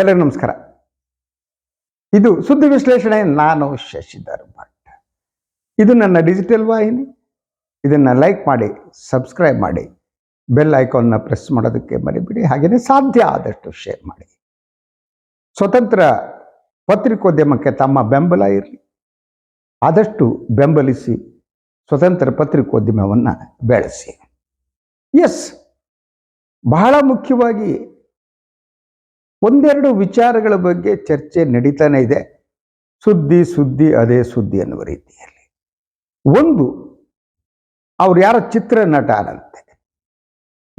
ಎಲ್ಲರಿಗೂ ನಮಸ್ಕಾರ. ಇದು ಸುದ್ದಿ ವಿಶ್ಲೇಷಣೆ, ನಾನು ಶಶಿಧರ್ ಭಟ್ ಇದು ನನ್ನ ಡಿಜಿಟಲ್ ವಾಹಿನಿ. ಇದನ್ನು ಲೈಕ್ ಮಾಡಿ ಸಬ್ಸ್ಕ್ರೈಬ್ ಮಾಡಿ ಬೆಲ್ ಐಕಾನ್ನ ಪ್ರೆಸ್ ಮಾಡೋದಕ್ಕೆ ಮರಿಬಿಡಿ. ಹಾಗೆಯೇ ಸಾಧ್ಯ ಆದಷ್ಟು ಶೇರ್ ಮಾಡಿ. ಸ್ವತಂತ್ರ ಪತ್ರಿಕೋದ್ಯಮಕ್ಕೆ ತಮ್ಮ ಬೆಂಬಲ ಇರಲಿ. ಆದಷ್ಟು ಬೆಂಬಲಿಸಿ, ಸ್ವತಂತ್ರ ಪತ್ರಿಕೋದ್ಯಮವನ್ನು ಬೆಳೆಸಿ. ಎಸ್ ಬಹಳ ಮುಖ್ಯವಾಗಿ ಒಂದೆರಡು ವಿಚಾರಗಳ ಬಗ್ಗೆ ಚರ್ಚೆ ನಡೀತಾನೆ ಇದೆ. ಸುದ್ದಿ ಸುದ್ದಿ, ಅದೇ ಸುದ್ದಿ ಅನ್ನುವ ರೀತಿಯಲ್ಲಿ. ಒಂದು, ಅವ್ರು ಯಾರ ಚಿತ್ರ ನಟನಂತೆ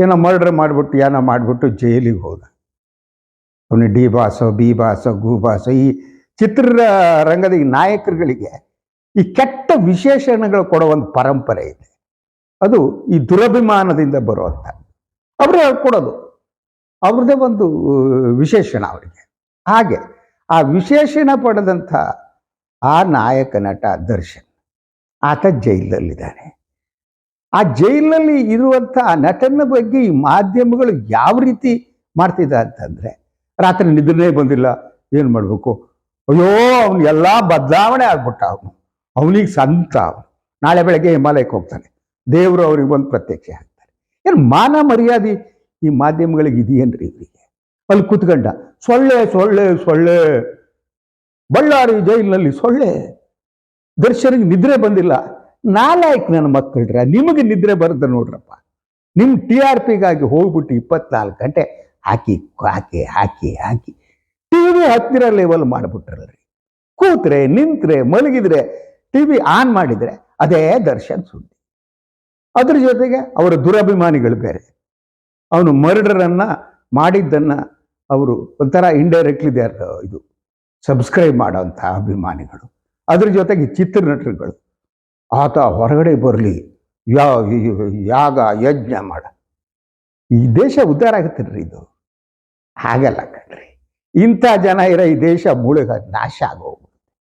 ಏನೋ ಮರ್ಡರ್ ಮಾಡಿಬಿಟ್ಟು ಏನೋ ಮಾಡಿಬಿಟ್ಟು ಜೈಲಿಗೆ ಹೋದ. ಅವನು ಡಿ ಬಾಸೋ, ಬಿ ಬಾಸೋ, ಗು ಬಾಸೋ, ಈ ಚಿತ್ರ ರಂಗದ ಈ ನಾಯಕರುಗಳಿಗೆ ಈ ಕೆಟ್ಟ ವಿಶೇಷಣಗಳು ಕೊಡೋ ಒಂದು ಪರಂಪರೆ ಇದೆ. ಅದು ಈ ದುರಭಿಮಾನದಿಂದ ಬರುವಂಥ ಅವರು ಕೊಡೋದು. ಅವ್ರದ್ದೇ ಒಂದು ವಿಶೇಷಣ ಅವರಿಗೆ. ಹಾಗೆ, ಆ ವಿಶೇಷಣ ಪಡೆದಂಥ ಆ ನಾಯಕ ನಟ ದರ್ಶನ್, ಆತ ಜೈಲಲ್ಲಿದ್ದಾನೆ. ಆ ಜೈಲಲ್ಲಿ ಇರುವಂಥ ಆ ನಟನ ಬಗ್ಗೆ ಈ ಮಾಧ್ಯಮಗಳು ಯಾವ ರೀತಿ ಮಾಡ್ತಿದ್ದ ಅಂತಂದರೆ, ರಾತ್ರಿ ನಿದ್ರೆ ಬಂದಿಲ್ಲ, ಏನು ಮಾಡಬೇಕು? ಅಯ್ಯೋ, ಅವನು ಎಲ್ಲ ಬದಲಾವಣೆ ಆಗ್ಬಿಟ್ಟ ಅವನು. ಅವನಿಗೆ ಸಂತ ಅವನು. ನಾಳೆ ಬೆಳಗ್ಗೆ ಹಿಮಾಲಯಕ್ಕೆ ಹೋಗ್ತಾನೆ. ದೇವರು ಅವ್ರಿಗೆ ಒಂದು ಪ್ರತ್ಯಕ್ಷ ಆಗ್ತಾರೆ ಏನು ಮಾನ ಮರ್ಯಾದೆ ಈ ಮಾಧ್ಯಮಗಳಿಗೆ ಇದೆಯೇನ್ರಿ ಇವರಿಗೆ ಅಲ್ಲಿ ಕೂತ್ಕೊಂಡ, ಸೊಳ್ಳೆ ಸೊಳ್ಳೆ ಸೊಳ್ಳೆ. ಬಳ್ಳಾರಿ ಜೈಲಿನಲ್ಲಿ ಸೊಳ್ಳೆ. ದರ್ಶನಿಗೆ ನಿದ್ರೆ ಬಂದಿಲ್ಲ. ನಾಲಾಯ್ಕ್ ನನ್ನ ಮಕ್ಕಳ್ರ, ನಿಮಗೆ ನಿದ್ರೆ ಬರುತ್ತೆ ನೋಡ್ರಪ್ಪ. ನಿಮ್ಮ ಟಿ ಆರ್ ಪಿಗಾಗಿ ಹೋಗ್ಬಿಟ್ಟು ಇಪ್ಪತ್ನಾಲ್ಕು ಗಂಟೆ ಹಾಕಿ ಹಾಕಿ ಹಾಕಿ ಹಾಕಿ. ಟಿ ವಿ ಹತ್ತಿರ ಲೆವೆಲ್ ಮಾಡಿಬಿಟ್ರಲ್ರಿ. ಕೂತ್ರೆ, ನಿಂತ್ರೆ, ಮಲಗಿದ್ರೆ, ಟಿ ವಿ ಆನ್ ಮಾಡಿದ್ರೆ, ಅದೇ ದರ್ಶನ್ ಸುದ್ದಿ. ಅದ್ರ ಜೊತೆಗೆ ಅವರ ದುರಭಿಮಾನಿಗಳು ಬೇರೆ. ಅವನು ಮರ್ಡರನ್ನ ಮಾಡಿದ್ದನ್ನ ಅವರು ಒಂಥರ ಇಂಡೈರೆಕ್ಟ್ಲಿ ದೇ ಇದು ಸಬ್ಸ್ಕ್ರೈಬ್ ಮಾಡೋಂಥ ಅಭಿಮಾನಿಗಳು. ಅದ್ರ ಜೊತೆಗೆ ಚಿತ್ರನಟರುಗಳು. ಆತ ಹೊರಗಡೆ ಬರಲಿ, ಯಾ ಯಾಗ, ಯಜ್ಞ ಮಾಡ. ಈ ದೇಶ ಉದ್ಧಾರ ಆಗುತ್ತಿಲ್ರಿ ಇದು. ಹಾಗೆಲ್ಲ ಕಣ್ರಿ. ಇಂಥ ಜನ ಇರೋ ಈ ದೇಶ ಮೂಳೆಗ, ನಾಶ ಆಗೋಗ್ಬಿಡುತ್ತೆ.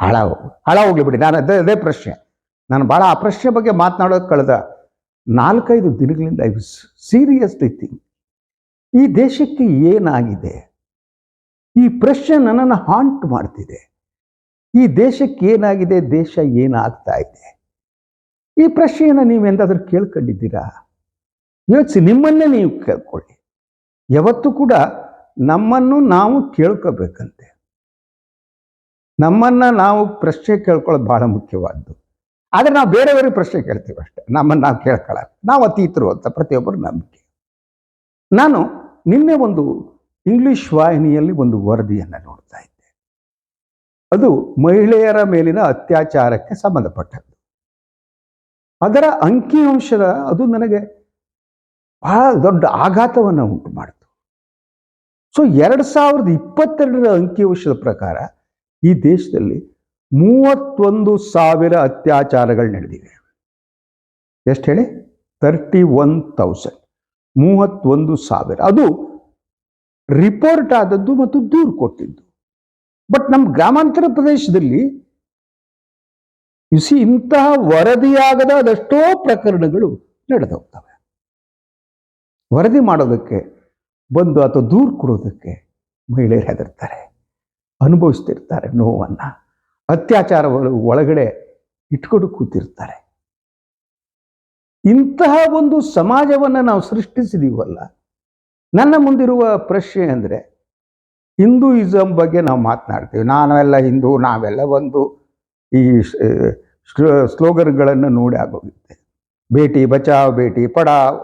ಹಾಳಾಗೋಗ್ಬಿಡು ಹಾಳಾಗೋಗ್ಲಿ ಬಿಡಿ. ನಾನು ಅದೇ ಅದೇ ಪ್ರಶ್ನೆ. ನಾನು ಭಾಳ ಆ ಪ್ರಶ್ನೆ ಬಗ್ಗೆ ಮಾತನಾಡೋದು ಕಳೆದ ನಾಲ್ಕೈದು ದಿನಗಳಿಂದ ಐ ಸೀರಿಯಸ್ಲಿ ಥಿಂಕ್ ಈ ದೇಶಕ್ಕೆ ಏನಾಗಿದೆ? ಈ ಪ್ರಶ್ನೆ ನನ್ನನ್ನು ಹಾಂಟ್ ಮಾಡ್ತಿದೆ. ಈ ದೇಶಕ್ಕೆ ಏನಾಗಿದೆ? ದೇಶ ಏನಾಗ್ತಾ ಇದೆ? ಈ ಪ್ರಶ್ನೆಯನ್ನು ನೀವೆಂದಾದ್ರೂ ಕೇಳ್ಕೊಂಡಿದ್ದೀರಾ? ಯೋಚಿಸಿ, ನಿಮ್ಮನ್ನೇ ನೀವು ಕೇಳ್ಕೊಳ್ಳಿ. ಯಾವತ್ತೂ ಕೂಡ ನಮ್ಮನ್ನು ನಾವು ಕೇಳ್ಕೋಬೇಕಂತೆ. ನಮ್ಮನ್ನು ನಾವು ಪ್ರಶ್ನೆ ಕೇಳ್ಕೊಳ್ಳೋದು ಬಹಳ ಮುಖ್ಯವಾದ್ದು. ಆದರೆ ನಾವು ಬೇರೆಯವ್ರಿಗೆ ಪ್ರಶ್ನೆ ಕೇಳ್ತೀವಿ ಅಷ್ಟೇ. ನಮ್ಮನ್ನು ನಾವು ಕೇಳ್ಕೊಳ್ಳ ನಾವು ಅತೀತರು ಅಂತ ಪ್ರತಿಯೊಬ್ಬರು ನಂಬಿಕೆ. ನಾನು ನಿನ್ನೆ ಒಂದು ಇಂಗ್ಲಿಷ್ ವಾಹಿನಿಯಲ್ಲಿ ಒಂದು ವರದಿಯನ್ನು ನೋಡ್ತಾ ಇದ್ದೆ. ಅದು ಮಹಿಳೆಯರ ಮೇಲಿನ ಅತ್ಯಾಚಾರಕ್ಕೆ ಸಂಬಂಧಪಟ್ಟದ್ದು. ಅದರ ಅಂಕಿಅಂಶದ ಅದು ನನಗೆ ಬಹಳ ದೊಡ್ಡ ಆಘಾತವನ್ನು ಉಂಟು ಮಾಡಿತು. ಸೊ ಎರಡು ಸಾವಿರದ ಇಪ್ಪತ್ತೆರಡರ ಅಂಕಿಅಂಶದ ಪ್ರಕಾರ ಈ ದೇಶದಲ್ಲಿ ಮೂವತ್ತೊಂದು ಸಾವಿರ ಅತ್ಯಾಚಾರಗಳು ನಡೆದಿವೆ. ಎಷ್ಟು ಹೇಳಿ? ತರ್ಟಿ ಒನ್ ತೌಸಂಡ್ ಮೂವತ್ತೊಂದು ಸಾವಿರ. ಅದು ರಿಪೋರ್ಟ್ ಆದದ್ದು ಮತ್ತು ದೂರು ಕೊಟ್ಟಿದ್ದು. ಬಟ್ ನಮ್ಮ ಗ್ರಾಮಾಂತರ ಪ್ರದೇಶದಲ್ಲಿ ಸಿ ಇಂತಹ ವರದಿಯಾಗದ ಅದೆಷ್ಟೋ ಪ್ರಕರಣಗಳು ನಡೆದೋಗ್ತವೆ. ವರದಿ ಮಾಡೋದಕ್ಕೆ ಬಂದು ಅಥವಾ ದೂರು ಕೊಡೋದಕ್ಕೆ ಮಹಿಳೆಯರು ಹೆದರ್ತಾರೆ. ಅನುಭವಿಸ್ತಿರ್ತಾರೆ ನೋವನ್ನು. ಅತ್ಯಾಚಾರ ಒಳಗಡೆ ಇಟ್ಕೊಂಡು ಕೂತಿರ್ತಾರೆ. ಇಂತಹ ಒಂದು ಸಮಾಜವನ್ನು ನಾವು ಸೃಷ್ಟಿಸಿದೀವಲ್ಲ. ನನ್ನ ಮುಂದಿರುವ ಪ್ರಶ್ನೆ ಅಂದರೆ ಹಿಂದೂಯಿಸಮ್ ಬಗ್ಗೆ ನಾವು ಮಾತನಾಡ್ತೀವಿ. ನಾವೆಲ್ಲ ಹಿಂದೂ, ನಾವೆಲ್ಲ ಒಂದು ಈ ಸ್ಲೋಗನ್ಗಳನ್ನು ನೋಡಿ ಆಗೋಗುತ್ತೆ. ಭೇಟಿ ಬಚಾವ್, ಭೇಟಿ ಪಡಾವ್.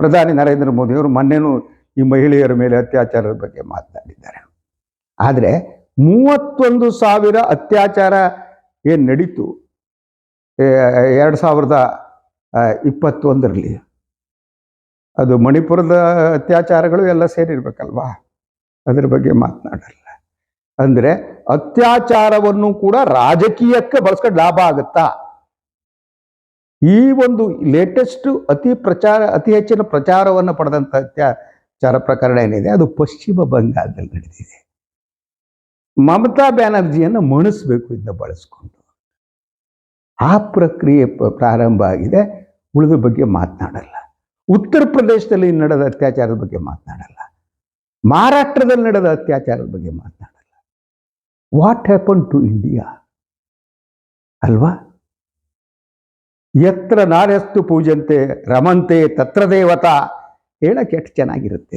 ಪ್ರಧಾನಿ ನರೇಂದ್ರ ಮೋದಿಯವರು ಮೊನ್ನೆನೂ ಈ ಮಹಿಳೆಯರ ಮೇಲೆ ಅತ್ಯಾಚಾರದ ಬಗ್ಗೆ ಮಾತನಾಡಿದ್ದಾರೆ. ಆದರೆ ಮೂವತ್ತೊಂದು ಸಾವಿರ ಅತ್ಯಾಚಾರ ಏನು ನಡೀತು? ಎರಡು ಸಾವಿರದ ಇಪ್ಪತ್ತೊಂದರಲ್ಲಿ. ಅದು ಮಣಿಪುರದ ಅತ್ಯಾಚಾರಗಳು ಎಲ್ಲ ಸೇರಿರ್ಬೇಕಲ್ವಾ? ಅದರ ಬಗ್ಗೆ ಮಾತನಾಡಲ್ಲ. ಅಂದರೆ ಅತ್ಯಾಚಾರವನ್ನು ಕೂಡ ರಾಜಕೀಯಕ್ಕೆ ಬಳಸ್ಕೊಂಡು ಲಾಭ ಆಗುತ್ತಾ? ಈ ಒಂದು ಲೇಟೆಸ್ಟ್ ಅತಿ ಪ್ರಚಾರ, ಅತಿ ಹೆಚ್ಚಿನ ಪ್ರಚಾರವನ್ನು ಪಡೆದಂಥ ಅತ್ಯಾಚಾರ ಪ್ರಕರಣ ಏನಿದೆ? ಅದು ಪಶ್ಚಿಮ ಬಂಗಾಳದಲ್ಲಿ ನಡೆದಿದೆ. ಮಮತಾ ಬ್ಯಾನರ್ಜಿಯನ್ನು ಮಣಿಸ್ಬೇಕು ಇದನ್ನ ಬಳಸ್ಕೊಂಡು. ಆ ಪ್ರಕ್ರಿಯೆ ಪ್ರಾರಂಭ ಆಗಿದೆ. ಉಳಿದ ಬಗ್ಗೆ ಮಾತನಾಡಲ್ಲ. ಉತ್ತರ ಪ್ರದೇಶದಲ್ಲಿ ನಡೆದ ಅತ್ಯಾಚಾರದ ಬಗ್ಗೆ ಮಾತನಾಡಲ್ಲ. ಮಹಾರಾಷ್ಟ್ರದಲ್ಲಿ ನಡೆದ ಅತ್ಯಾಚಾರದ ಬಗ್ಗೆ ಮಾತನಾಡಲ್ಲ. ವಾಟ್ ಹ್ಯಾಪನ್ ಟು ಇಂಡಿಯಾ ಅಲ್ವಾ? ಎತ್ರ ನಾರ್ಯಸ್ತು ಪೂಜಂತೆ ರಮಂತೆ ತತ್ರ ದೇವತಾ ಹೇಳಕ್ಕೆ ಎಷ್ಟು ಚೆನ್ನಾಗಿರುತ್ತೆ.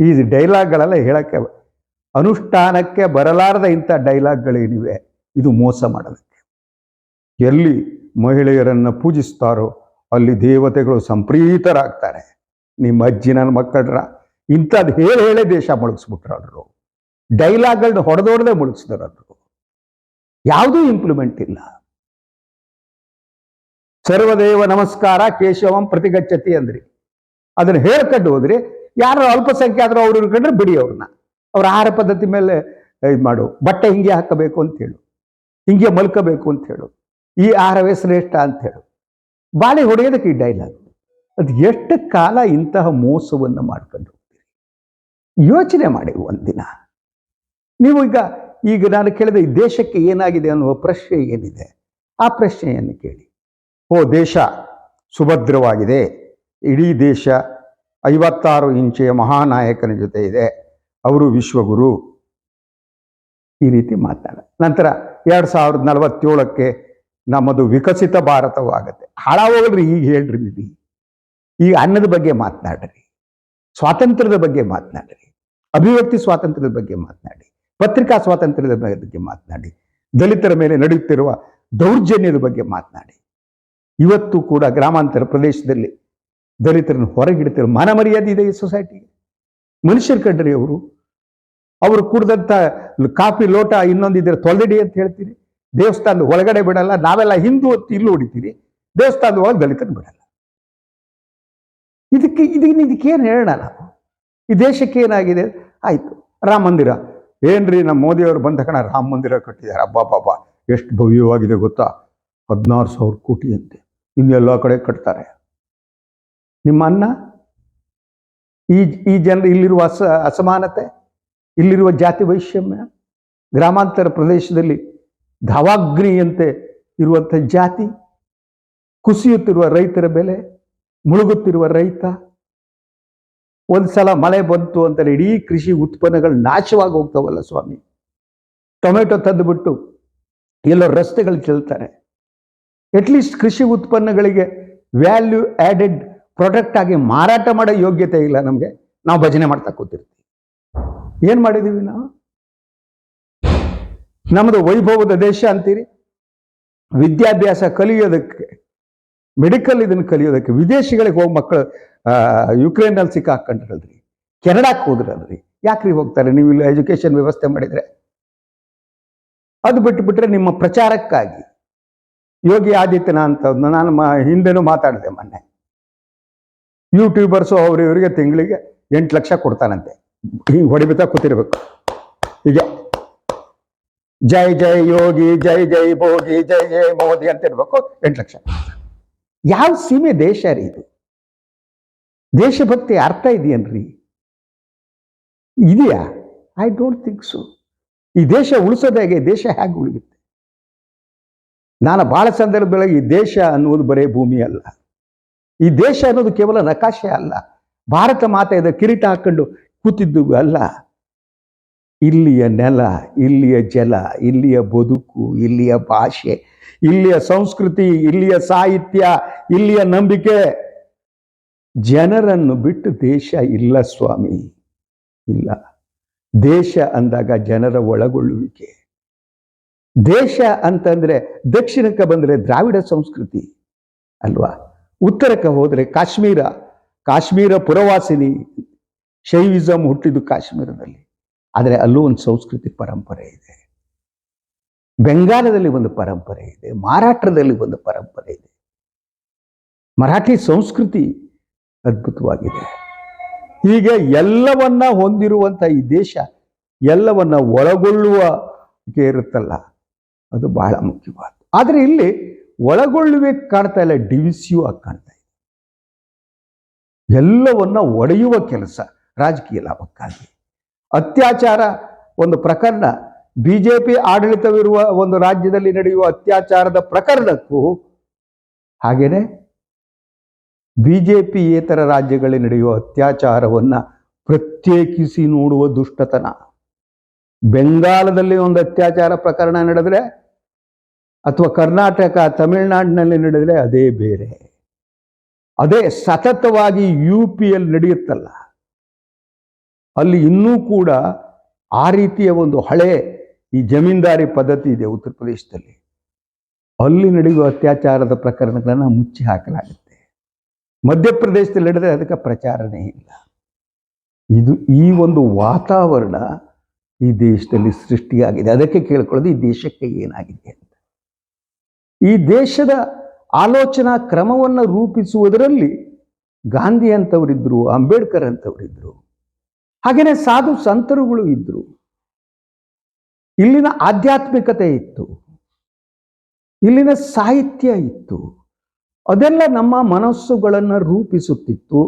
ಈ ಡೈಲಾಗ್ಗಳೆಲ್ಲ ಹೇಳಕ್ಕೆ ಅನುಷ್ಠಾನಕ್ಕೆ ಬರಲಾರದ ಇಂಥ ಡೈಲಾಗ್ಗಳೇನಿವೆ, ಇದು ಮೋಸ ಮಾಡೋದಕ್ಕೆ. ಎಲ್ಲಿ ಮಹಿಳೆಯರನ್ನು ಪೂಜಿಸ್ತಾರೋ, ಅಲ್ಲಿ ದೇವತೆಗಳು ಸಂಪ್ರೀತರಾಗ್ತಾರೆ. ನಿಮ್ಮ ಅಜ್ಜಿ, ನನ್ನ ಮಕ್ಕಳ್ರ, ಇಂಥದ್ದು ಹೇಳಿ ಹೇಳೇ ದೇಶ ಮುಳುಗಿಸ್ಬಿಟ್ರು ಡೈಲಾಗ್ಗಳನ್ನ ಹೊಡೆದೊಡೆದೇ ಮುಳುಗಿಸಿದ್ರು ಯಾವುದೂ ಇಂಪ್ಲಿಮೆಂಟ್ ಇಲ್ಲ. ಸರ್ವದೇವ ನಮಸ್ಕಾರ, ಕೇಶವಂ ಪ್ರತಿಗಚ್ಚತಿ ಅಂದ್ರಿ. ಅದನ್ನ ಹೇಳ್ಕೊಂಡು ಹೋದ್ರಿ, ಯಾರು ಅಲ್ಪಸಂಖ್ಯಾತರು ಅವ್ರು ಇರ್ಕೊಂಡ್ರೆ ಬಿಡಿ ಅವ್ರನ್ನ. ಅವ್ರ ಆಹಾರ ಪದ್ಧತಿ ಮೇಲೆ ಇದು ಮಾಡು. ಬಟ್ಟೆ ಹಿಂಗೆ ಹಾಕಬೇಕು ಅಂತ ಹೇಳು. ಹಿಂಗೆ ಮಲ್ಕೋಬೇಕು ಅಂತ ಹೇಳು. ಈ ಆಹಾರವೇ ಶ್ರೇಷ್ಠ ಅಂತ ಹೇಳು. ಬಾಳೆ ಹೊಡೆಯೋದಕ್ಕೆ ಈ ಡೈಲಾಗ್ ಅದು ಎಷ್ಟು ಕಾಲ ಇಂತಹ ಮೋಸವನ್ನು ಮಾಡ್ಕೊಂಡು ಹೋಗ್ತೀರಿ? ಯೋಚನೆ ಮಾಡಿ ಒಂದಿನ. ನೀವು ಈಗ ಈಗ ನಾನು ಕೇಳಿದ ಈ ದೇಶಕ್ಕೆ ಏನಾಗಿದೆ ಅನ್ನುವ ಪ್ರಶ್ನೆ ಏನಿದೆ? ಆ ಪ್ರಶ್ನೆಯನ್ನು ಕೇಳಿ. ಓ ದೇಶ, ಸುಭದ್ರವಾಗಿದೆ. ಇಡೀ ದೇಶ ಐವತ್ತಾರು ಇಂಚೆಯ ಮಹಾನಾಯಕನ ಜೊತೆ ಇದೆ. ಅವರು ವಿಶ್ವಗುರು. ಈ ರೀತಿ ಮಾತಾಡ. ನಂತರ ಎರಡು ಸಾವಿರದ ನಲವತ್ತೇಳಕ್ಕೆ ನಮ್ಮದು ವಿಕಸಿತ ಭಾರತವಾಗುತ್ತೆ. ಹಾಳಾಗೋಗ್ರಿ ಈಗ ಹೇಳ್ರಿ ಬಿಡಿ. ಈಗ ಅನ್ನದ ಬಗ್ಗೆ ಮಾತನಾಡ್ರಿ. ಸ್ವಾತಂತ್ರ್ಯದ ಬಗ್ಗೆ ಮಾತನಾಡ್ರಿ. ಅಭಿವ್ಯಕ್ತಿ ಸ್ವಾತಂತ್ರ್ಯದ ಬಗ್ಗೆ ಮಾತನಾಡಿ. ಪತ್ರಿಕಾ ಸ್ವಾತಂತ್ರ್ಯದ ಬಗ್ಗೆ ಮಾತನಾಡಿ. ದಲಿತರ ಮೇಲೆ ನಡೆಯುತ್ತಿರುವ ದೌರ್ಜನ್ಯದ ಬಗ್ಗೆ ಮಾತನಾಡಿ. ಇವತ್ತು ಕೂಡ ಗ್ರಾಮಾಂತರ ಪ್ರದೇಶದಲ್ಲಿ ದಲಿತರನ್ನು ಹೊರಗಿಡ್ತಿರೋ ಮಾನ ಮರ್ಯಾದೆ ಇದೆ ಈ ಸೊಸೈಟಿಗೆ ಮನುಷ್ಯರು ಕಂಡ್ರಿ ಅವರು. ಅವರು ಕುಡ್ದಂತ ಕಾಫಿ ಲೋಟ ಇನ್ನೊಂದಿದ್ರೆ ತೊಳೆದಿಡಿ ಅಂತ ಹೇಳ್ತೀರಿ. ದೇವಸ್ಥಾನದ ಒಳಗಡೆ ಬಿಡಲ್ಲ, ನಾವೆಲ್ಲ ಹಿಂದೂ ಅಂತ ಇಲ್ಲಿ ಹೊಡಿತೀರಿ. ದೇವಸ್ಥಾನದ ಒಳಗೆ ದಲಿತನ ಬಿಡಲ್ಲ. ಇದಕ್ಕೆ ಇದಕ್ಕೆ ಇದಕ್ಕೇನು ಹೇಳೋಣ ಈ ದೇಶಕ್ಕೆ ಏನಾಗಿದೆ? ಆಯಿತು, ರಾಮ ಮಂದಿರ. ಏನ್ರಿ ನಮ್ಮ ಮೋದಿಯವರು ಬಂದ ಕಣ ರಾಮ ಮಂದಿರ ಕಟ್ಟಿದ್ದಾರೆ. ಅಬ್ಬಾ ಬಾಬಾ ಎಷ್ಟು ಭವ್ಯವಾಗಿದೆ ಗೊತ್ತಾ? ಹದಿನಾರು ಸಾವಿರ ಕೋಟಿ ಅಂತೆ ಇನ್ನೆಲ್ಲ ಕಡೆ ಕಟ್ತಾರೆ. ನಿಮ್ಮ ಅನ್ನ? ಈ ಈ ಜನರು ಇಲ್ಲಿರುವ ಅಸ, ಅಸಮಾನತೆ, ಇಲ್ಲಿರುವ ಜಾತಿ ವೈಷಮ್ಯ, ಗ್ರಾಮಾಂತರ ಪ್ರದೇಶದಲ್ಲಿ ಧಾವಾಗ್ನಿಯಂತೆ ಇರುವಂಥ ಜಾತಿ, ಕುಸಿಯುತ್ತಿರುವ ರೈತರ ಬೆಲೆ, ಮುಳುಗುತ್ತಿರುವ ರೈತ ಒಂದ್ಸಲ ಮಳೆ ಬಂತು ಅಂತೇಳಿ ಇಡೀ ಕೃಷಿ ಉತ್ಪನ್ನಗಳು ನಾಶವಾಗಿ ಹೋಗ್ತಾವಲ್ಲ ಸ್ವಾಮಿ. ಟೊಮೆಟೊ ತಂದುಬಿಟ್ಟು ಎಲ್ಲೋ ರಸ್ತೆಗಳು ಚೆಲ್ತಾರೆ. ಅಟ್ಲೀಸ್ಟ್ ಕೃಷಿ ಉತ್ಪನ್ನಗಳಿಗೆ ವ್ಯಾಲ್ಯೂ ಆ್ಯಡೆಡ್ ಪ್ರಾಡಕ್ಟ್ ಆಗಿ ಮಾರಾಟ ಮಾಡೋ ಯೋಗ್ಯತೆ ಇಲ್ಲ ನಮಗೆ, ನಾವು ಭಜನೆ ಮಾಡ್ತಾ ಕೂತಿರ್ತೀವಿ. ಏನು ಮಾಡಿದೀವಿ ನಾವು? ನಮ್ಮದು ವೈಭವದ ದೇಶ ಅಂತೀರಿ? ವಿದ್ಯಾಭ್ಯಾಸ ಕಲಿಯೋದಕ್ಕೆ ಮೆಡಿಕಲ್ ಇದನ್ನು ಕಲಿಯೋದಕ್ಕೆ ವಿದೇಶಿಗಳಿಗೆ ಹೋಗಿ ಮಕ್ಕಳು ಯುಕ್ರೇನಲ್ಲಿ ಸಿಕ್ಕಾಕೊಂಡ್ರಲ್ರಿ ಕೆನಡಾಕ್ಕೆ ಹೋದ್ರಲ್ರಿ, ಯಾಕ್ರಿ ಹೋಗ್ತಾರೆ? ನೀವು ಇಲ್ಲಿ ಎಜುಕೇಶನ್ ವ್ಯವಸ್ಥೆ ಮಾಡಿದ್ರೆ? ಅದು ಬಿಟ್ಟುಬಿಟ್ರೆ ನಿಮ್ಮ ಪ್ರಚಾರಕ್ಕಾಗಿ ಯೋಗಿ ಆದಿತ್ಯನಾಥ್ ನಾನು ಹಿಂದೆನೂ ಮಾತಾಡಿದೆ ಮೊನ್ನೆ. ಯೂಟ್ಯೂಬರ್ಸು ಅವ್ರು ಇವರಿಗೆ ತಿಂಗಳಿಗೆ ಎಂಟು ಲಕ್ಷ ಕೊಡ್ತಾನಂತೆ. ಹಿಂಗೆ ಹೊಡಿಬಿತಾ ಕೂತಿರ್ಬೇಕು. ಹೀಗೆ. ಜೈ ಜೈ ಯೋಗಿ, ಜೈ ಜೈ ಭೋಗಿ, ಜೈ ಜೈ ಮೋದಿ ಅಂತ ಇರ್ಬೇಕು ಎಂಟು ಲಕ್ಷ. ಯಾವ ಸೀಮೆ ದೇಶ ರೀ ಇದು? ದೇಶಭಕ್ತಿ ಅರ್ಥ ಇದೆಯನ್ರಿ? ಇದೆಯಾ? ಐ ಡೋಂಟ್ ಥಿಂಕ್ ಸೊ ಈ ದೇಶ ಉಳಿಸೋದು ಹೇಗೆ? ದೇಶ ಹೇಗೆ ಉಳಿಯುತ್ತೆ? ನಾನು ಬಹಳ ಸಂದರ್ಭದೊಳಗೆ ಈ ದೇಶ ಅನ್ನುವುದು ಬರೇ ಭೂಮಿ ಅಲ್ಲ. ಈ ದೇಶ ಅನ್ನೋದು ಕೇವಲ ನಕಾಶೆ ಅಲ್ಲ. ಭಾರತ ಮಾತೆಯ ಕಿರೀಟ ಹಾಕೊಂಡು ಕೂತಿದ್ದು ಅಲ್ಲ. ಇಲ್ಲಿಯ ನೆಲ, ಇಲ್ಲಿಯ ಜಲ, ಇಲ್ಲಿಯ ಬದುಕು, ಇಲ್ಲಿಯ ಭಾಷೆ, ಇಲ್ಲಿಯ ಸಂಸ್ಕೃತಿ, ಇಲ್ಲಿಯ ಸಾಹಿತ್ಯ, ಇಲ್ಲಿಯ ನಂಬಿಕೆ. ಜನರನ್ನು ಬಿಟ್ಟು ದೇಶ ಇಲ್ಲ ಸ್ವಾಮಿ. ಇಲ್ಲ. ದೇಶ ಅಂದಾಗ ಜನರ ಒಳಗೊಳ್ಳುವಿಕೆ. ದೇಶ ಅಂತಂದ್ರೆ ದಕ್ಷಿಣಕ್ಕೆ ಬಂದರೆ ದ್ರಾವಿಡ ಸಂಸ್ಕೃತಿ. ಅಲ್ವಾ? ಉತ್ತರಕ್ಕೆ ಹೋದರೆ ಕಾಶ್ಮೀರ ಕಾಶ್ಮೀರ ಪುರವಾಸಿನಿ ಶೈವಿಸಮ್ ಹುಟ್ಟಿದ್ದು ಕಾಶ್ಮೀರದಲ್ಲಿ. ಆದರೆ ಅಲ್ಲೂ ಒಂದು ಸಂಸ್ಕೃತಿ ಪರಂಪರೆ ಇದೆ. ಬೆಂಗಾಲದಲ್ಲಿ ಒಂದು ಪರಂಪರೆ ಇದೆ, ಮಹಾರಾಷ್ಟ್ರದಲ್ಲಿ ಒಂದು ಪರಂಪರೆ ಇದೆ. ಮರಾಠಿ ಸಂಸ್ಕೃತಿ ಅದ್ಭುತವಾಗಿದೆ. ಹೀಗೆ ಎಲ್ಲವನ್ನ ಹೊಂದಿರುವಂಥ ಈ ದೇಶ ಎಲ್ಲವನ್ನ ಒಳಗೊಳ್ಳುವ ಇರುತ್ತಲ್ಲ, ಅದು ಬಹಳ ಮುಖ್ಯವಾದ ಆದರೆ ಇಲ್ಲಿ ಒಳಗೊಳ್ಳುವೆ ಕಾಣ್ತಾ ಇಲ್ಲ, ಡಿವಿಸಿಯೂ ಆಗಿ ಕಾಣ್ತಾ ಇದೆ. ಎಲ್ಲವನ್ನ ಒಡೆಯುವ ಕೆಲಸ ರಾಜಕೀಯ ಲಾಭಕ್ಕಾಗಿ. ಅತ್ಯಾಚಾರ ಒಂದು ಪ್ರಕರಣ ಬಿ ಜೆ ಪಿ ಆಡಳಿತವಿರುವ ಒಂದು ರಾಜ್ಯದಲ್ಲಿ ನಡೆಯುವ ಅತ್ಯಾಚಾರದ ಪ್ರಕರಣಕ್ಕೂ ಹಾಗೇನೆ ಬಿ ಜೆ ಪಿಯೇತರ ರಾಜ್ಯಗಳಲ್ಲಿ ನಡೆಯುವ ಅತ್ಯಾಚಾರವನ್ನ ಪ್ರತ್ಯೇಕಿಸಿ ನೋಡುವ ದುಷ್ಟತನ. ಬೆಂಗಾಲದಲ್ಲಿ ಒಂದು ಅತ್ಯಾಚಾರ ಪ್ರಕರಣ ನಡೆದ್ರೆ ಅಥವಾ ಕರ್ನಾಟಕ, ತಮಿಳುನಾಡಿನಲ್ಲಿ ನಡೆದರೆ ಅದೇ ಬೇರೆ. ಅದೇ ಸತತವಾಗಿ ಯು ಪಿಯಲ್ಲಿ ನಡೆಯುತ್ತಲ್ಲ. ಅಲ್ಲಿ ಇನ್ನೂ ಕೂಡ ಆ ರೀತಿಯ ಒಂದು ಹಳೆ ಈ ಜಮೀನ್ದಾರಿ ಪದ್ಧತಿ ಇದೆ ಉತ್ತರ ಪ್ರದೇಶದಲ್ಲಿ. ಅಲ್ಲಿ ನಡೆಯುವ ಅತ್ಯಾಚಾರದ ಪ್ರಕರಣಗಳನ್ನು ಮುಚ್ಚಿ ಹಾಕಲಾಗುತ್ತೆ. ಮಧ್ಯಪ್ರದೇಶದಲ್ಲಿ ನಡೆದರೆ ಅದಕ್ಕೆ ಪ್ರಚಾರನೇ ಇಲ್ಲ. ಇದು ಈ ಒಂದು ವಾತಾವರಣ ಈ ದೇಶದಲ್ಲಿ ಸೃಷ್ಟಿಯಾಗಿದೆ. ಅದಕ್ಕೆ ಕೇಳ್ಕೊಳ್ಳೋದು ಈ ದೇಶಕ್ಕೆ ಏನಾಗಿದೆ ಈ ದೇಶದ ಆಲೋಚನಾ ಕ್ರಮವನ್ನು ರೂಪಿಸುವುದರಲ್ಲಿ ಗಾಂಧಿ ಅಂತವರಿದ್ರು, ಅಂಬೇಡ್ಕರ್ ಅಂತವರಿದ್ರು, ಹಾಗೇನೆ ಸಾಧು ಸಂತರುಗಳು ಇದ್ದರು ಇಲ್ಲಿನ ಆಧ್ಯಾತ್ಮಿಕತೆ ಇತ್ತು, ಇಲ್ಲಿನ ಸಾಹಿತ್ಯ ಇತ್ತು, ಅದೆಲ್ಲ ನಮ್ಮ ಮನಸ್ಸುಗಳನ್ನು ರೂಪಿಸುತ್ತಿತ್ತು,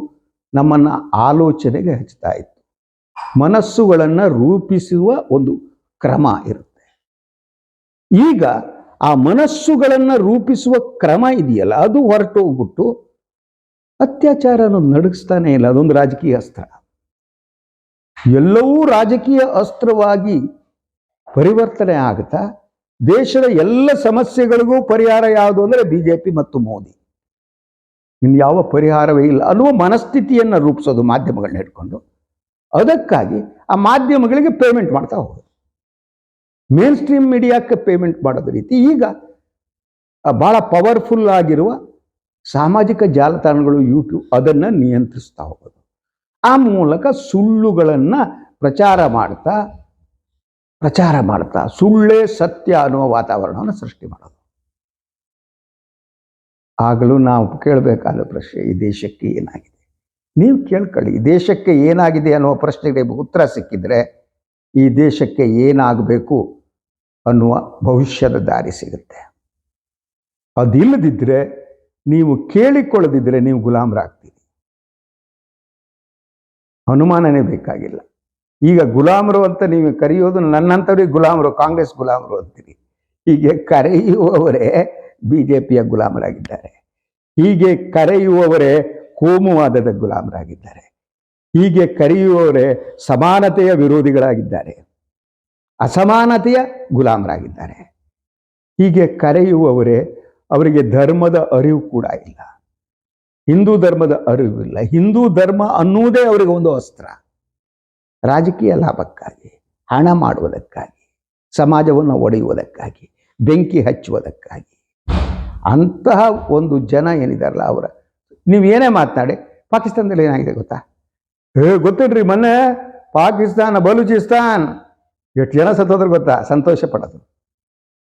ನಮ್ಮನ್ನ ಆಲೋಚನೆಗೆ ಹಚ್ತಾ ಇತ್ತು. ಮನಸ್ಸುಗಳನ್ನು ರೂಪಿಸುವ ಒಂದು ಕ್ರಮ ಇರುತ್ತೆ. ಈಗ ಆ ಮನಸ್ಸುಗಳನ್ನು ರೂಪಿಸುವ ಕ್ರಮ ಇದೆಯಲ್ಲ, ಅದು ಹೊರಟೋಗ್ಬಿಟ್ಟು ಅತ್ಯಾಚಾರ ಅನ್ನೋದು ನಡಗಿಸ್ತಾನೆ ಇಲ್ಲ, ಅದೊಂದು ರಾಜಕೀಯ ಅಸ್ತ್ರ. ಎಲ್ಲವೂ ರಾಜಕೀಯ ಅಸ್ತ್ರವಾಗಿ ಪರಿವರ್ತನೆ ಆಗುತ್ತಾ, ದೇಶದ ಎಲ್ಲ ಸಮಸ್ಯೆಗಳಿಗೂ ಪರಿಹಾರ ಯಾವುದು ಅಂದರೆ ಪಿ ಮತ್ತು ಮೋದಿ. ಇನ್ನು ಯಾವ ಪರಿಹಾರವೇ ಇಲ್ಲ, ಅನ್ನುವ ಮನಸ್ಥಿತಿಯನ್ನು ರೂಪಿಸೋದು ಮಾಧ್ಯಮಗಳನ್ನ ಹಿಡ್ಕೊಂಡು, ಅದಕ್ಕಾಗಿ ಆ ಮಾಧ್ಯಮಗಳಿಗೆ ಪೇಮೆಂಟ್ ಮಾಡ್ತಾ ಹೋಗೋದು. ಮೇನ್ ಸ್ಟ್ರೀಮ್ ಮೀಡಿಯಾಕ್ಕೆ ಪೇಮೆಂಟ್ ಮಾಡೋದು ರೀತಿ. ಈಗ ಭಾಳ ಪವರ್ಫುಲ್ ಆಗಿರುವ ಸಾಮಾಜಿಕ ಜಾಲತಾಣಗಳು ಯೂಟ್ಯೂಬ್ ಅದನ್ನು ನಿಯಂತ್ರಿಸ್ತಾ ಹೋಗೋದು. ಆ ಮೂಲಕ ಸುಳ್ಳುಗಳನ್ನು ಪ್ರಚಾರ ಮಾಡ್ತಾ ಪ್ರಚಾರ ಮಾಡ್ತಾ, ಸುಳ್ಳೇ ಸತ್ಯ ಅನ್ನುವ ವಾತಾವರಣವನ್ನು ಸೃಷ್ಟಿ ಮಾಡೋದು. ಆಗಲೂ ನಾವು ಕೇಳಬೇಕಾದ ಪ್ರಶ್ನೆ, ಈ ದೇಶಕ್ಕೆ ಏನಾಗಿದೆ? ನೀವು ಕೇಳ್ಕೊಳ್ಳಿ, ಈ ದೇಶಕ್ಕೆ ಏನಾಗಿದೆ ಅನ್ನುವ ಪ್ರಶ್ನೆಗೆ ಉತ್ತರ ಸಿಕ್ಕಿದ್ರೆ ಈ ದೇಶಕ್ಕೆ ಏನಾಗಬೇಕು? ಅನ್ನುವ ಭವಿಷ್ಯದ ದಾರಿ ಸಿಗುತ್ತೆ. ಅದಿಲ್ಲದಿದ್ದರೆ ನೀವು ಕೇಳಿಕೊಳ್ಳದಿದ್ದರೆ ನೀವು ಗುಲಾಮರಾಗ್ತೀರಿ. ಅನುಮಾನನೇ ಬೇಕಾಗಿಲ್ಲ. ಈಗ ಗುಲಾಮರು ಅಂತ ನೀವು ಕರೆಯೋದು ನನ್ನಂಥವ್ರಿಗೆ ಗುಲಾಮರು, ಕಾಂಗ್ರೆಸ್ ಗುಲಾಮರು ಅಂತೀರಿ. ಹೀಗೆ ಕರೆಯುವವರೇ ಬಿ ಜೆ ಪಿಯ ಗುಲಾಮರಾಗಿದ್ದಾರೆ. ಹೀಗೆ ಕರೆಯುವವರೇ ಕೋಮುವಾದದ ಗುಲಾಮರಾಗಿದ್ದಾರೆ. ಹೀಗೆ ಕರೆಯುವವರೇ ಸಮಾನತೆಯ ವಿರೋಧಿಗಳಾಗಿದ್ದಾರೆ. ಅಸಮಾನತೆಯ ಗುಲಾಮರಾಗಿದ್ದಾರೆ. ಹೀಗೆ ಕರೆಯುವವರೇ, ಅವರಿಗೆ ಧರ್ಮದ ಅರಿವು ಕೂಡ ಇಲ್ಲ. ಹಿಂದೂ ಧರ್ಮದ ಅರಿವು ಇಲ್ಲ. ಹಿಂದೂ ಧರ್ಮ ಅನ್ನುವುದೇ ಅವರಿಗೆ ಒಂದು ಅಸ್ತ್ರ. ರಾಜಕೀಯ ಲಾಭಕ್ಕಾಗಿ, ಹಣ ಮಾಡುವುದಕ್ಕಾಗಿ, ಸಮಾಜವನ್ನು ಒಡೆಯುವುದಕ್ಕಾಗಿ, ಬೆಂಕಿ ಹಚ್ಚುವುದಕ್ಕಾಗಿ. ಅಂತಹ ಒಂದು ಜನ ಏನಿದಾರಲ್ಲ, ಅವರ ನೀವು ಏನೇ ಮಾತನಾಡಿ, ಪಾಕಿಸ್ತಾನದಲ್ಲಿ ಏನಾಗಿದೆ ಗೊತ್ತಾ? ಏ ಗೊತ್ತಿಡ್ರಿ ಮೊನ್ನೆ ಪಾಕಿಸ್ತಾನ, ಬಲೂಚಿಸ್ತಾನ್ ಎಷ್ಟು ಜನ ಸತ್ತೋದ್ರೆ ಗೊತ್ತಾ? ಸಂತೋಷ ಪಡೋದು.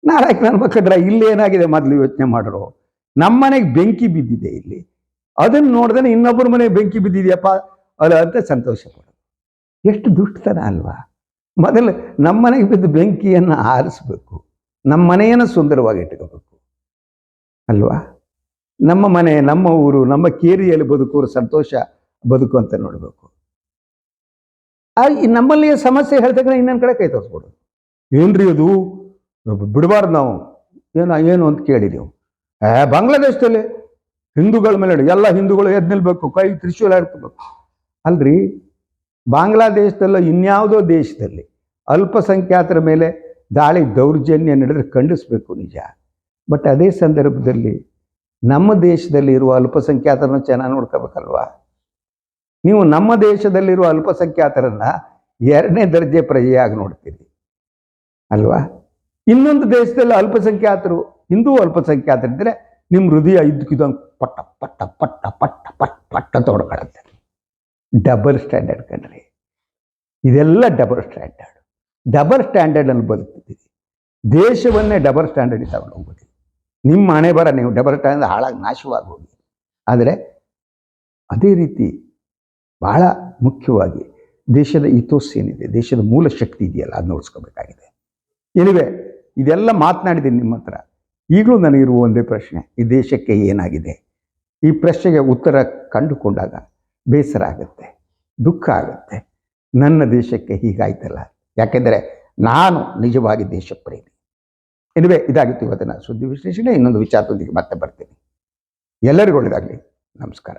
ನಾಲ್ಕು ನನ್ನ ಮಕ್ಕಳ್ರ ಇಲ್ಲಿ ಏನಾಗಿದೆ ಮೊದಲು ಯೋಚನೆ ಮಾಡ್ರು. ನಮ್ಮ ಮನೆಗೆ ಬೆಂಕಿ ಬಿದ್ದಿದೆ ಇಲ್ಲಿ. ಅದನ್ನು ನೋಡಿದ್ರೆ ಇನ್ನೊಬ್ಬರ ಮನೆಗೆ ಬೆಂಕಿ ಬಿದ್ದಿದೆಯಪ್ಪ ಅಲ್ಲ ಅಂತ ಸಂತೋಷ ಪಡೋದು. ಎಷ್ಟು ದುಷ್ಟತನ ಅಲ್ವಾ? ಮೊದಲು ನಮ್ಮ ಮನೆಗೆ ಬಿದ್ದ ಬೆಂಕಿಯನ್ನು ಆರಿಸ್ಬೇಕು. ನಮ್ಮ ಮನೆಯನ್ನು ಸುಂದರವಾಗಿ ಇಟ್ಕೋಬೇಕು. ಅಲ್ವಾ? ನಮ್ಮ ಮನೆ, ನಮ್ಮ ಊರು, ನಮ್ಮ ಕೇರಿಯಲ್ಲಿ ಬದುಕೋರು ಸಂತೋಷ ಬದುಕು ಅಂತ ನೋಡಬೇಕು. ಆ ನಮ್ಮಲ್ಲಿ ಸಮಸ್ಯೆ ಹೇಳ್ತಕ್ಕ ಇನ್ನೊಂದು ಕಡೆ ಕೈ ತೋರಿಸ್ಬಿಡು. ಏನ್ರಿ ಅದು? ಬಿಡಬಾರ್ದು ನಾವು. ಏನು ಏನು ಅಂತ ಕೇಳಿ ನೀವು. ಬಾಂಗ್ಲಾದೇಶದಲ್ಲಿ ಹಿಂದೂಗಳ ಮೇಲೆ ಎಲ್ಲ ಹಿಂದೂಗಳು ಎದ್ದು ನಿಲ್ಬೇಕು, ಕೈ ತ್ರಿಶೂಲ ಆಡ್ಕೋಬೇಕು ಅಲ್ರಿ, ಬಾಂಗ್ಲಾದೇಶದಲ್ಲ ಇನ್ಯಾವುದೋ ದೇಶದಲ್ಲಿ ಅಲ್ಪಸಂಖ್ಯಾತರ ಮೇಲೆ ದಾಳಿ ದೌರ್ಜನ್ಯ ನಡೆದ್ರೆ ಖಂಡಿಸ್ಬೇಕು ನಿಜ. ಬಟ್ ಅದೇ ಸಂದರ್ಭದಲ್ಲಿ ನಮ್ಮ ದೇಶದಲ್ಲಿ ಇರುವ ಅಲ್ಪಸಂಖ್ಯಾತರನ್ನ ಚೆನ್ನಾಗಿ ನೋಡ್ಕೋಬೇಕಲ್ವಾ? ನೀವು ನಮ್ಮ ದೇಶದಲ್ಲಿರುವ ಅಲ್ಪಸಂಖ್ಯಾತರನ್ನ ಎರಡನೇ ದರ್ಜೆ ಪ್ರಜೆಯಾಗಿ ನೋಡ್ತೀರಿ. ಅಲ್ವಾ? ಇನ್ನೊಂದು ದೇಶದಲ್ಲಿ ಅಲ್ಪಸಂಖ್ಯಾತರು, ಹಿಂದೂ ಅಲ್ಪಸಂಖ್ಯಾತರಿದ್ದರೆ ನಿಮ್ಮ ಹೃದಯ ಇದ್ದಕ್ಕಿದ್ದಂಗೆ ಪಟ್ಟ ಪಟ್ಟ ಪಟ್ಟ ಪಟ್ಟ ಪಟ್ಟ ಪಟ್ಟ ತೊಡ್ಕೊಳ್ಳುತ್ತೆ ಡಬಲ್ ಸ್ಟ್ಯಾಂಡರ್ಡ್ ಕಣ್ರಿ. ಇದೆಲ್ಲ ಡಬಲ್ ಸ್ಟ್ಯಾಂಡರ್ಡ್. ಡಬಲ್ ಸ್ಟ್ಯಾಂಡರ್ಡಲ್ಲಿ ಬದುಕ್ತಿದ್ದೀರಿ. ದೇಶವನ್ನೇ ಡಬಲ್ ಸ್ಟ್ಯಾಂಡರ್ಡ್ ತಗೊಂಡು ಹೋಗ್ಬಿಡಿ. ನಿಮ್ಮ ಹಣೆ ಬರ ನೀವು ಡಬಲ್ ಸ್ಟ್ಯಾಂಡರ್ಡ್ ಹಾಳಾಗಿ ನಾಶವಾಗಿ ಹೋಗಿ. ಆದರೆ ಅದೇ ರೀತಿ ಬಹಳ ಮುಖ್ಯವಾಗಿ ದೇಶದ ಇತೋಸ್ ಏನಿದೆ ದೇಶದ ಮೂಲ ಶಕ್ತಿ ಇದೆಯಲ್ಲ ಅದನ್ನ ಉಳಿಸ್ಕೋಬೇಕಾಗಿದೆ. ಎನಿವೆ ಇದೆಲ್ಲ ಮಾತನಾಡಿದ್ದೀನಿ ನಿಮ್ಮ ಹತ್ರ. ಈಗಲೂ ನನಗಿರುವ ಒಂದೇ ಪ್ರಶ್ನೆ, ಈ ದೇಶಕ್ಕೆ ಏನಾಗಿದೆ? ಈ ಪ್ರಶ್ನೆಗೆ ಉತ್ತರ ಕಂಡುಕೊಂಡಾಗ ಬೇಸರ ಆಗುತ್ತೆ, ದುಃಖ ಆಗುತ್ತೆ. ನನ್ನ ದೇಶಕ್ಕೆ ಹೀಗಾಯ್ತಲ್ಲ. ಯಾಕೆಂದರೆ ನಾನು ನಿಜವಾಗಿ ದೇಶಪ್ರೇಮಿ. ಎನಿವೆ ಇದಾಗಿತ್ತು ಇವತ್ತಿನ ಸುದ್ದಿ ವಿಶ್ಲೇಷಣೆ. ಇನ್ನೊಂದು ವಿಚಾರದೊಂದಿಗೆ ಮತ್ತೆ ಬರ್ತೀನಿ. ಎಲ್ಲರಿಗೂ ಒಳ್ಳೆಯದಾಗಲಿ ನಮಸ್ಕಾರ.